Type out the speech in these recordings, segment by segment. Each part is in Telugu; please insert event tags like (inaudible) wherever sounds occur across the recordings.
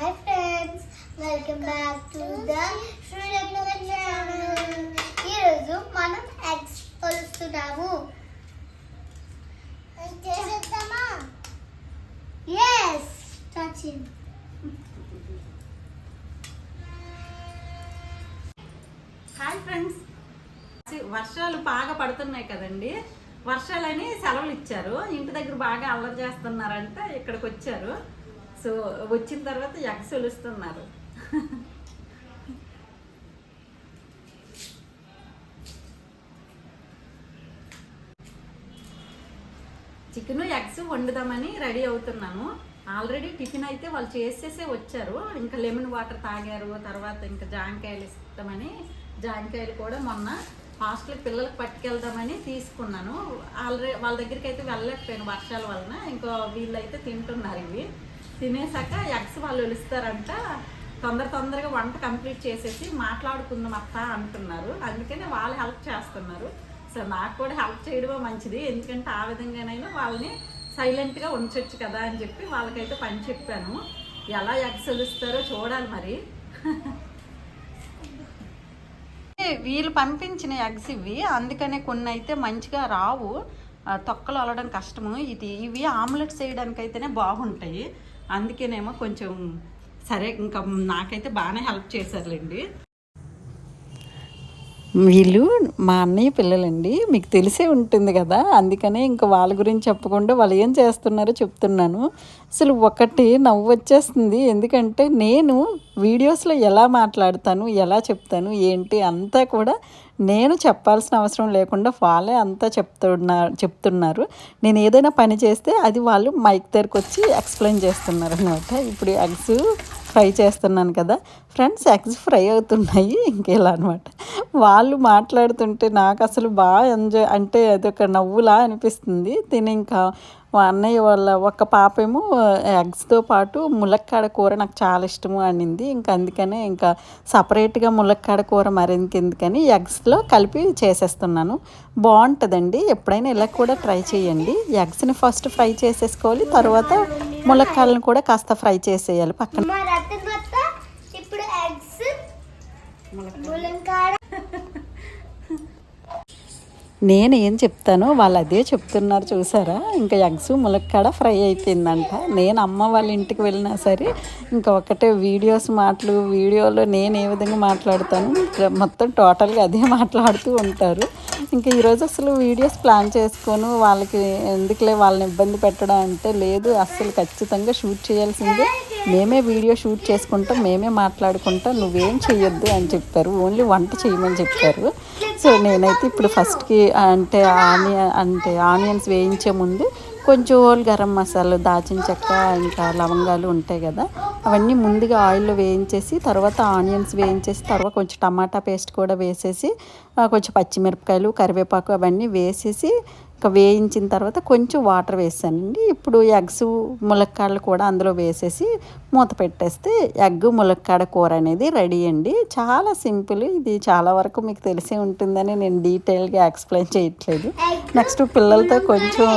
Hi friends welcome back to the Sriratna channel ఈరోజు మనం ఎగ్స్ కొలుస్తున్నాము. చేసేద్దామా? ఎస్ టచింగ్ హాయ్ ఫ్రెండ్స్ వర్షాలు బాగా పడుతున్నాయి కదండి. వర్షాలని సెలవులు ఇచ్చారు. ఇంటి దగ్గర బాగా అల్లరి చేస్తున్నారంటే ఇక్కడికి వచ్చారు. సో వచ్చిన తర్వాత ఎగ్స్ ఒలుస్తున్నారు చికెన్ ఎగ్స్ వండుదామని రెడీ అవుతున్నాను. ఆల్రెడీ టిఫిన్ అయితే వాళ్ళు చేసేసే వచ్చారు. ఇంకా లెమన్ వాటర్ తాగారు తర్వాత ఇంకా జాంకాయలు ఇస్తామని జాంకాయలు కూడా మొన్న హాస్టల్ పిల్లలకు పట్టుకెళ్దామని తీసుకున్నాను. ఆల్రెడీ వాళ్ళ దగ్గరికి అయితే వెళ్ళలేకపోయాను వర్షాల వలన. ఇంకో వీళ్ళైతే తింటున్నారు ఇవి. తినేసాక ఎగ్స్ వాళ్ళు వెలుస్తారంట తొందర తొందరగా వంట కంప్లీట్ చేసేసి మాట్లాడుకుందాం అత్త అంటున్నారు. అందుకనే వాళ్ళు హెల్ప్ చేస్తున్నారు. సో నాకు కూడా హెల్ప్ చేయడమే మంచిది. ఎందుకంటే ఆ విధంగానైనా వాళ్ళని సైలెంట్గా ఉంచవచ్చు కదా అని చెప్పి వాళ్ళకైతే పని చెప్పాను. ఎలా ఎగ్స్ వెలుస్తారో చూడాలి మరి. (laughs) వీళ్ళు పంపించిన ఎగ్స్ ఇవి అందుకనే కొన్ని అయితే మంచిగా రావు. తొక్కలు అలడం కష్టము. ఇది ఇవి ఆమ్లెట్స్ చేయడానికైతేనే బాగుంటాయి. అందుకేనేమో కొంచెం సరే ఇంకా నాకైతే బాగానే హెల్ప్ చేశారులేండి. వీళ్ళు మా అన్నయ్య పిల్లలండి మీకు తెలిసే ఉంటుంది కదా అందుకనే ఇంకా వాళ్ళ గురించి చెప్పకుండా వాళ్ళు ఏం చేస్తున్నారో చెప్తున్నాను. అసలు ఒకటి నవ్వు వచ్చేస్తుంది ఎందుకంటే నేను వీడియోస్లో ఎలా మాట్లాడతాను ఎలా చెప్తాను ఏంటి అంతా కూడా నేను చెప్పాల్సిన అవసరం లేకుండా వాళ్ళే అంతా చెప్తున్నారు చెప్తున్నారు. నేను ఏదైనా పని చేస్తే అది వాళ్ళు మైక్ దగ్గరకు వచ్చి ఎక్స్ప్లెయిన్ చేస్తున్నారు అనమాట ఇప్పుడు ఎగ్స్ ఫ్రై చేస్తున్నాను కదా. ఫ్రెండ్స్ ఎగ్స్ ఫ్రై అవుతున్నాయి. ఇంకేలా అనమాట వాళ్ళు మాట్లాడుతుంటే నాకు అసలు బాగా ఎంజాయ్ అంటే అదొక నవ్వులా అనిపిస్తుంది. తిని ఇంకా మా అన్నయ్య వాళ్ళ ఒక పాప ఏమో ఎగ్స్తో పాటు ములక్కాడ కూర నాకు చాలా ఇష్టము అనింది. ఇంకా అందుకనే ఇంకా సపరేట్గా ములక్కాడ కూర మరింకెందుకని ఎగ్స్లో కలిపి చేసేస్తున్నాను. బాగుంటుందండి. ఎప్పుడైనా ఇలా కూడా ట్రై చేయండి. ఎగ్స్ని ఫస్ట్ ఫ్రై చేసేసుకోవాలి. తర్వాత ములక్కాడలను కూడా కాస్త ఫ్రై చేసేయాలి పక్కన. ఇప్పుడు ఎగ్స్ నేను ఏం చెప్తానో వాళ్ళు అదే చెప్తున్నారు చూసారా? ఇంకా ఎగ్స్ ములక్కాడ ఫ్రై అయిపోయిందంట. నేను అమ్మ వాళ్ళ ఇంటికి వెళ్ళినా సరే ఇంకా ఒకటే వీడియోస్ మాటలు వీడియోలో నేను ఏ విధంగా మాట్లాడతాను? మొత్తం టోటల్గా అదే మాట్లాడుతూ ఉంటారు. ఇంకా ఈరోజు అసలు వీడియోస్ ప్లాన్ చేసుకోను. వాళ్ళకి ఎందుకులే వాళ్ళని ఇబ్బంది పెట్టడం అంటే లేదు. అస్సలు ఖచ్చితంగా షూట్ చేయాల్సిందే. మేమే వీడియో షూట్ చేసుకుంటాం మేమే మాట్లాడుకుంటాం. నువ్వేం చేయొద్దు అని చెప్పారు. ఓన్లీ వంట చేయమని చెప్పారు. సో నేనైతే ఇప్పుడు ఫస్ట్కి అంటే ఆనియన్ అంటే ఆనియన్స్ వేయించే ముందు కొంచెం హోల్ గరం మసాలా దాచిన చెక్క ఇంకా లవంగాలు ఉంటాయి కదా అవన్నీ ముందుగా ఆయిల్లో వేయించేసి తర్వాత ఆనియన్స్ వేయించేసి తర్వాత కొంచెం టమాటా పేస్ట్ కూడా వేసేసి కొంచెం పచ్చిమిరపకాయలు కరివేపాకు అవన్నీ వేసేసి ఇంకా వేయించిన తర్వాత కొంచెం వాటర్ వేసానండి. ఇప్పుడు ఎగ్స్ ములక్కాడలు కూడా అందులో వేసేసి మూత పెట్టేస్తే ఎగ్ ములక్కాడ కూర అనేది రెడీ అండి. చాలా సింపుల్ ఇది చాలా వరకు మీకు తెలిసే ఉంటుందని నేను డీటెయిల్గా ఎక్స్ప్లెయిన్ చేయట్లేదు. నెక్స్ట్ పిల్లలతో కొంచెం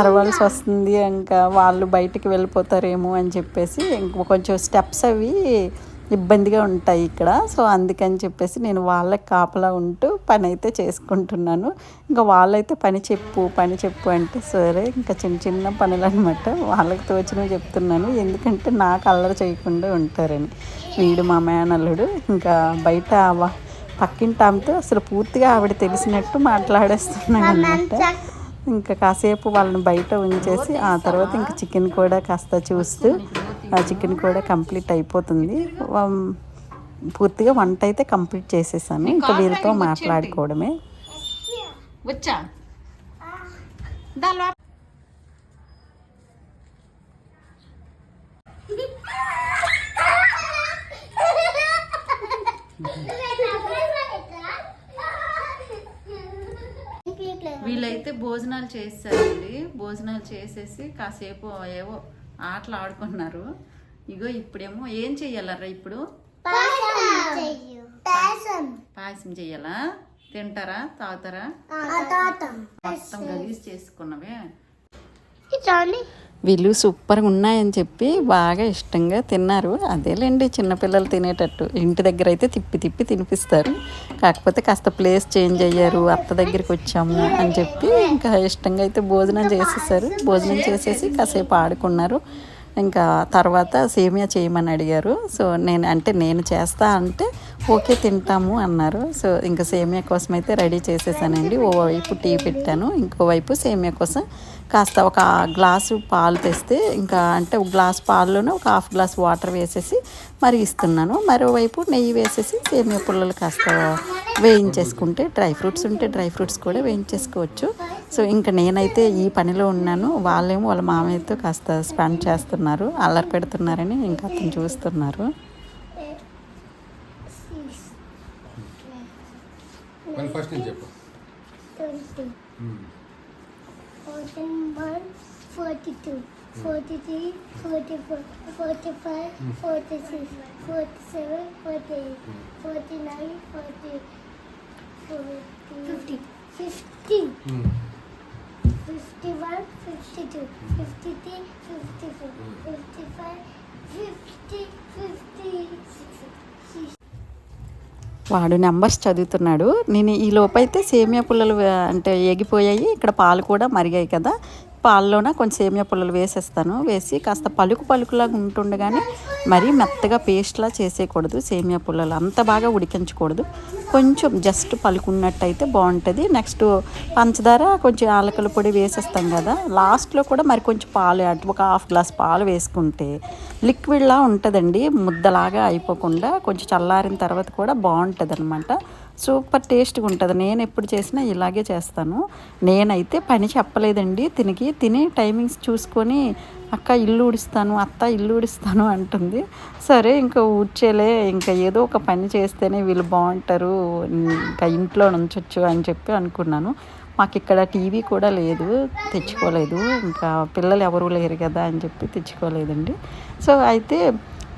అరవాల్సి వస్తుంది ఇంకా వాళ్ళు బయటికి వెళ్ళిపోతారేమో అని చెప్పేసి ఇంకో కొంచెం స్టెప్స్ అవి ఇబ్బందిగా ఉంటాయి ఇక్కడ. సో అందుకని చెప్పేసి నేను వాళ్ళకి కాపలా ఉంటూ పని అయితే చేసుకుంటున్నాను. ఇంకా వాళ్ళైతే పని చెప్పు పని చెప్పు అంటే సరే ఇంకా చిన్న చిన్న పనులు అనమాట వాళ్ళకి తోచినవి చెప్తున్నాను. ఎందుకంటే నాకు అల్లరి చేయకుండా ఉంటారని. వీడు మా మేనల్లుడు. ఇంకా బయట పక్కింటి ఆమెతో అసలు పూర్తిగా ఆవిడ తెలిసినట్టు మాట్లాడేస్తున్నాడు అనమాట ఇంకా కాసేపు వాళ్ళని బయట ఉంచేసి ఆ తర్వాత ఇంకా చికెన్ కూడా కాస్త చూస్తూ చికెన్ కూడా కంప్లీట్ అయిపోతుంది. పూర్తిగా వంట అయితే కంప్లీట్ చేసేసాను. ఇంకా వీరితో మాట్లాడుకోవడమే. వచ్చా? వీళ్ళైతే భోజనాలు చేస్తారండి. భోజనాలు చేసేసి కాసేపు ఏవో ఆటలు ఆడుకున్నారు ఇగో ఇప్పుడేమో ఏం చెయ్యాలరా ఇప్పుడు? పాయసం. పాయసం చెయ్యాలా? తింటారా? తాగుతారా? తాతం మొత్తం గలీజ్ చేసుకున్నవే. చాలి. వీళ్ళు సూపర్గా ఉన్నాయని చెప్పి బాగా ఇష్టంగా తిన్నారు. అదేలేండి చిన్నపిల్లలు తినేటట్టు. ఇంటి దగ్గర అయితే తిప్పి తిప్పి తినిపిస్తారు. కాకపోతే కాస్త ప్లేస్ చేంజ్ అయ్యారు అత్త దగ్గరికి వచ్చాము అని చెప్పి ఇంకా ఇష్టంగా అయితే భోజనం చేసేసారు. భోజనం చేసేసి కాసేపు ఆడుకున్నారు. ఇంకా తర్వాత సేమియా చేయమని అడిగారు. సో నేను అంటే నేను చేస్తా అంటే ఓకే తింటాము అన్నారు. సో ఇంకా సేమియా కోసం అయితే రెడీ చేసేసానండి. ఓవైపు టీ పెట్టాను. ఇంకోవైపు సేమియా కోసం కాస్త ఒక గ్లాసు పాలు తెస్తే ఇంకా అంటే ఒక గ్లాస్ పాల్లోనే ఒక హాఫ్ గ్లాస్ వాటర్ వేసేసి మరిగిస్తున్నాను. మరోవైపు నెయ్యి వేసేసి సేమియా పుల్లలు కాస్త వేయించేసుకుంటే డ్రై ఫ్రూట్స్ ఉంటే డ్రై ఫ్రూట్స్ కూడా వేయించేసుకోవచ్చు. సో ఇంకా నేనైతే ఈ పనిలో ఉన్నాను. వాళ్ళేమో వాళ్ళ మామయ్యతో కాస్త స్పెండ్ చేస్తున్నారు. అల్లరి పెడుతున్నారని ఇంకా అతను చూస్తున్నారు. చెప్పు. Twenty fourteen one forty two forty three forty four forty five forty six forty seven forty eight forty nine forty fifty. Fifty. Fifty one fifty two fifty three fifty four fifty five fifty fifty six. వాడు నెంబర్స్ చదువుతున్నాడు. నేను ఈ లోపైతే సేమియా పుల్లలు అంటే ఎగిపోయాయి ఇక్కడ పాలు కూడా మరిగాయి కదా. పాల్లోన కొంచెం సేమియా పుల్లలు వేసేస్తాను. వేసి కాస్త పలుకు పలుకులాగా ఉంటుండగానే మరీ మెత్తగా పేస్ట్లా చేసేయకూడదు సేమియా పుల్లలు. అంత బాగా ఉడికించకూడదు. కొంచెం జస్ట్ పలుకున్నట్టయితే బాగుంటుంది. నెక్స్ట్ పంచదార కొంచెం ఆలకల పొడి వేసేస్తాం కదా లాస్ట్లో కూడా మరి కొంచెం పాలు ఒక హాఫ్ గ్లాస్ పాలు వేసుకుంటే లిక్విడ్లా ఉంటుందండి. ముద్దలాగా అయిపోకుండా కొంచెం చల్లారిన తర్వాత కూడా బాగుంటుంది అనమాట సూపర్ టేస్ట్గా ఉంటుంది. నేను ఎప్పుడు చేసినా ఇలాగే చేస్తాను. నేనైతే పని చెప్పలేదండి. తినికి తిని టైమింగ్స్ చూసుకొని అక్క ఇల్లు ఊడిస్తాను అత్త ఇల్లు ఊడిస్తాను అంటుంది. సరే ఇంకా ఊడ్చేలే ఇంకా ఏదో ఒక పని చేస్తేనే వీళ్ళు బాగుంటారు ఇంకా ఇంట్లో ఉంచొచ్చు అని చెప్పి అనుకున్నాను. మాకు ఇక్కడ టీవీ కూడా లేదు తెచ్చుకోలేదు. ఇంకా పిల్లలు ఎవరూ లేరు కదా అని చెప్పి తెచ్చుకోలేదండి. సో అయితే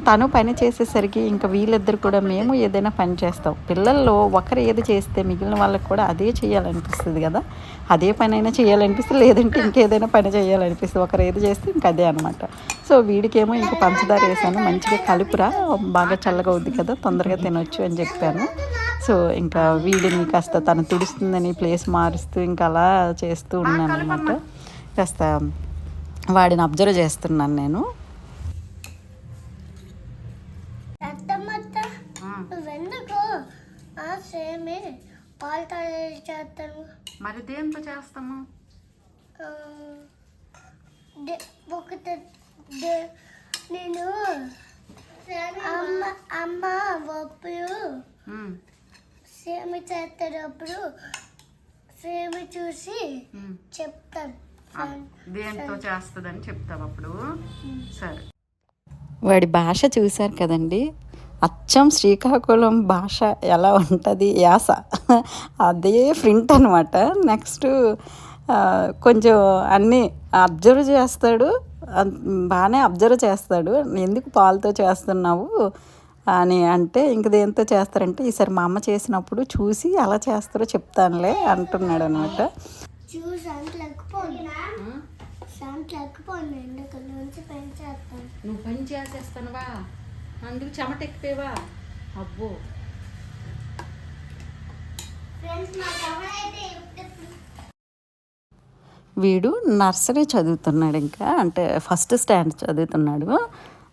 తను పని చేసేసరికి ఇంకా వీళ్ళిద్దరు కూడా మేము ఏదైనా పని చేస్తాం. పిల్లల్లో ఒకరు ఏది చేస్తే మిగిలిన వాళ్ళకి కూడా అదే చేయాలనిపిస్తుంది కదా. అదే పని అయినా చేయాలనిపిస్తుంది లేదంటే ఇంకేదైనా పని చేయాలనిపిస్తుంది. ఒకరు ఏది చేస్తే ఇంక అదే అనమాట సో వీడికేమో ఇంక పంచదార వేసాను. మంచిగా కలుపురా. బాగా చల్లగా అవుద్ది కదా తొందరగా తినొచ్చు అని చెప్పాను. సో ఇంకా వీడిని కాస్త తను తుడుస్తుందని ప్లేస్ మారుస్తూ ఇంకా అలా చేస్తూ ఉన్నాను అనమాట కాస్త వాడిని అబ్జర్వ్ చేస్తున్నాను నేను అత్తమ్మత్త నువ్వెందుకు ఆ సేమే పాలు తయారు చేస్తాను మరి దేంతో చేస్తాము? నేను అమ్మ అమ్మ ఒప్పుడు సేమి చేసేటప్పుడు సేమి చూసి చెప్తాను. దేంతో చేస్తుందని చెప్తావు అప్పుడు? సరే. వాడి భాష చూశారు కదండి. అచ్చం శ్రీకాకుళం భాష ఎలా ఉంటుంది? యాస. అదే ప్రింట్ అనమాట నెక్స్ట్ కొంచెం అన్నీ అబ్జర్వ్ చేస్తాడు. బాగానే అబ్జర్వ్ చేస్తాడు. ఎందుకు పాలతో చేస్తున్నావు? అని అంటే ఇంక దేంతో చేస్తారంటే ఈసారి మా అమ్మ చేసినప్పుడు చూసి ఎలా చేస్తారో చెప్తానులే అంటున్నాడు అనమాట నువ్వు పని చేసేస్తానువా? అందుకు చెమట ఎక్కిపోయావా అబ్బో. ఫ్రెండ్స్ మా ఎవరైతే వీడు నర్సరీ చదువుతున్నాడు ఇంకా. అంటే ఫస్ట్ స్టాండ్ చదువుతున్నాడు.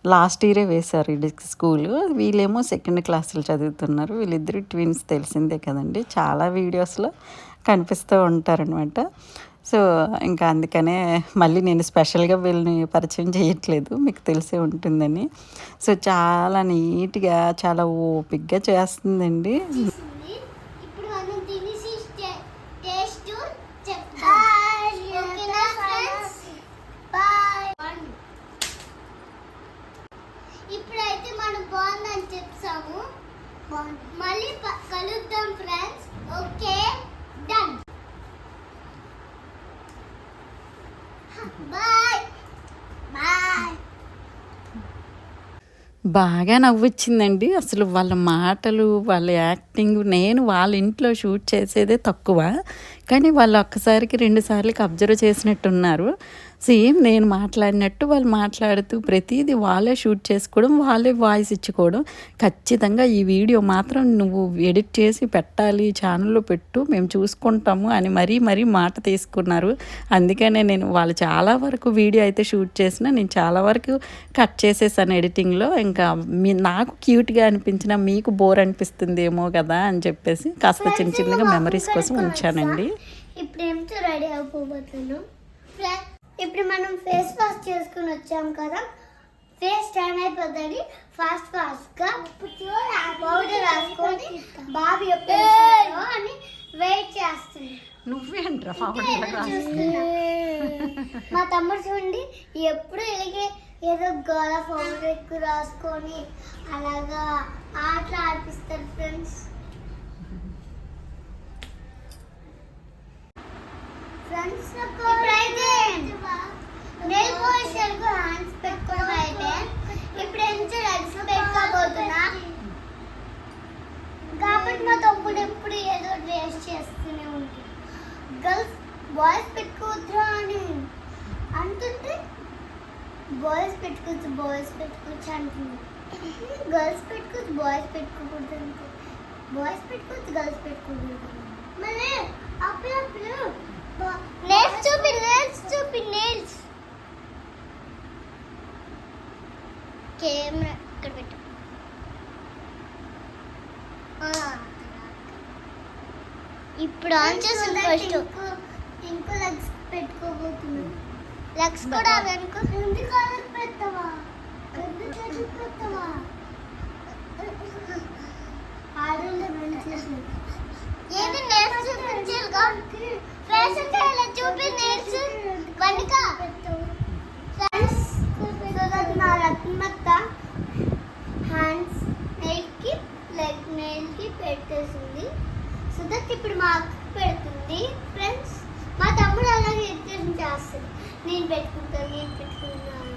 లాస్ట్ ఇయరే వేశారు ఇది స్కూల్. వీళ్ళేమో సెకండ్ క్లాసులు చదువుతున్నారు. వీళ్ళిద్దరు ట్విన్స్ తెలిసిందే కదండి. చాలా వీడియోస్లో కనిపిస్తూ ఉంటారనమాట సో ఇంకా అందుకనే మళ్ళీ నేను స్పెషల్గా వీళ్ళని పరిచయం చేయట్లేదు. మీకు తెలిసే ఉంటుందని. సో చాలా నీట్గా చాలా ఓపిక్గా చేస్తుందండి. ఇప్పుడైతే మనం బాగుందని చెప్తాము. మళ్ళీ కలుద్దాం ఫ్రెండ్స్. Okay done. బాగా నవ్వొచ్చిందండి. అసలు వాళ్ళ మాటలు వాళ్ళ యాక్టింగ్ నేను వాళ్ళ ఇంట్లో షూట్ చేసేదే తక్కువ. కానీ వాళ్ళు ఒక్కసారికి రెండు సార్లకి అబ్జర్వ్ చేసినట్టున్నారు. సేమ్ నేను మాట్లాడినట్టు వాళ్ళు మాట్లాడుతూ ప్రతిదీ వాళ్ళే షూట్ చేసుకోవడం వాళ్ళే వాయిస్ ఇచ్చుకోవడం. ఖచ్చితంగా ఈ వీడియో మాత్రం నువ్వు ఎడిట్ చేసి పెట్టాలి ఛానల్లో పెట్టు మేము చూసుకుంటాము అని మరీ మరీ మాట తీసుకున్నారు. అందుకనే నేను వాళ్ళు చాలా వరకు వీడియో అయితే షూట్ చేసిన నేను చాలా వరకు కట్ చేసేసాను ఎడిటింగ్లో. ఇంకా మీ నాకు క్యూట్గా అనిపించిన మీకు బోర్ అనిపిస్తుందేమో కదా అని చెప్పేసి కాస్త చిన్న చిన్నగా మెమరీస్ కోసం ఉంచానండి. ఇప్పుడు ఏంటో రెడీ అయిపోబోతున్నాం ఇప్పుడు మనం ఫేస్ వాష్ చేసుకుని వచ్చాం కదా. ఫేస్ టైం అయిపోతుంది ఫాస్ట్ ఫాస్ట్గా పౌడర్ రాసుకొని బాబు ఎప్పుడు అని వెయిట్ చేస్తుంది. నువ్వే అంటారా. మా తమ్ముడు చూడండి ఎప్పుడు ఇలాగే ఏదో గోళ పౌడర్ ఎక్కువ రాసుకొని అలాగా ఆటలు ఆడిపిస్తారు ఫ్రెండ్స్. ఇప్పుడైతే నెల్ పాలిషర్కు హ్యాండ్స్ పెట్టుకోవడం అయితే ఇప్పుడు ఎంత లెగ్స్ పెట్టుకోబోతున్నా. కాబట్టి మా తమ్ముడు ఎప్పుడు ఏదో వేస్ట్ చేస్తూనే ఉంటుంది గర్ల్స్ బాయ్స్ పెట్టుకోవద్దురా అని. అంటుంటే బాయ్స్ పెట్టుకోవచ్చు బాయ్స్ పెట్టుకోవచ్చు అంటుంది. గర్ల్స్ పెట్టుకోవచ్చు బాయ్స్ పెట్టుకోకూడదు అంటే బాయ్స్ పెట్టుకోవచ్చు గర్ల్స్ పెట్టుకోకూడదు మళ్ళీ అప్పుడప్పుడు నేల్స్ చూపి నేల్స్ చూపి నేల్స్ కెమెరా ఇక్కడ పెట్టు. ఇప్పుడు ఆన్ చేసింది ఫస్ట్ ఇంకో లగ్స్ పెట్టుకోబోతున్నాం. లగ్స్ కూడా వెనుక రెండు కాలర్ పెట్టవా పెట్టవా చేతులు ఏది చూపించాలిగా ఫేస్ చూపి నేర్స్ వెనుక ఫ్రెండ్స్ నా రత్మత్త హ్యాండ్స్ నెయిల్కి లెగ్ నెయిల్కి పెట్టేసింది. సుదత్ ఇప్పుడు మా అక్క పెడుతుంది. ఫ్రెండ్స్ మా తమ్ముడు అలాగే ఎత్తేసి చేస్తుంది. నేను పెట్టుకుంటాను నేను పెట్టుకుంటాను